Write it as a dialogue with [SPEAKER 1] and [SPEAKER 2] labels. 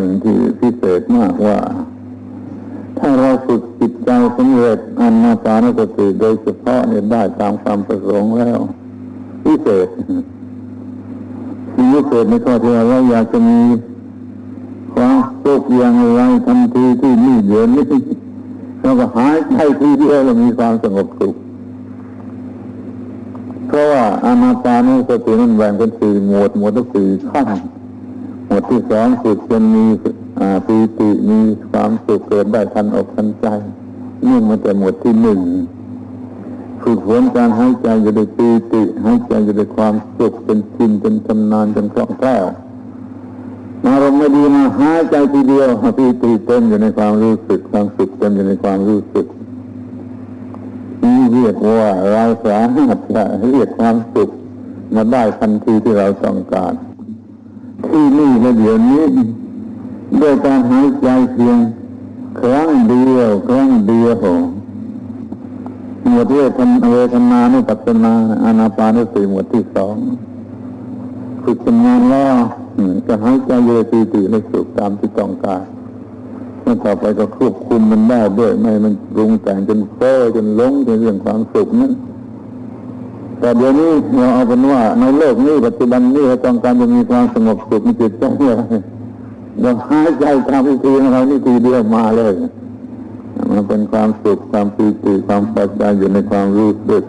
[SPEAKER 1] หนึ่งที่พิเศษมากว่า ถ้าเราฝึกจิตใจสำเร็จอันมาปานสติโดยเฉพาะเนี่ยได้ตามความประสงค์แล้วพิเศษที่พิเศษในข้อที่เราอยากจะมีความสุขอย่างไรทันทีที่นี่เดี๋ยวนี้เราก็หายใจทีเดียวเรามีความสงบสุขเพราะว่าอานาปานสตินั้นแบ่งเป็นสี่หมวดหมวดละสี่ขั้น ดที่สองฝึกจนมีปีติมีความสุขเกิดได้ทันอกทันใจเนื่องมาแต่หมวดที่หนึ่งฝึกฝนการหายใจอยู่ในปีติหายใจอยู่ในความสุขเป็นชินเป็นชำนาญเป็นคล่องแคล่วอารมณ์ไม่ดีมาหายใจทีเดียวปีติเต็มอยู่ในความรู้สึกความสุขเต็มอยู่ในความรู้สึกนี่เรียกว่าเราสามารถจะเรียกความสุขมาได้ทันทีที่เราต้องการ ที่นี่และเดี๋ยวนี้ด้วยการหายใจเพียงครั้งเดียวครั้งเดียวหมวดเวทนเวทนานุปัสสนาอานาปานสติหมวดที่สองฝึกชำนาญแล้วจะหายใจเยตีติและสุขตามที่ต้องการเมื่อต่อไปก็ควบคุมมันได้ด้วยไม่มันปรุงแต่งจนเฟ้อจนหลงในเรื่องความสุขนั้น แต่เดี๋ยวนี้เราเอาเป็นว่าในโลกนี้ปัจจุบันนี้เราต้องการจะมีความสงบสุขมีจิตใจเราหายใจตามวิธีของเรานี่ทีเดียวมาเลย มันเป็นความสุขความปีติความพอใจอยู่ในความรู้สึก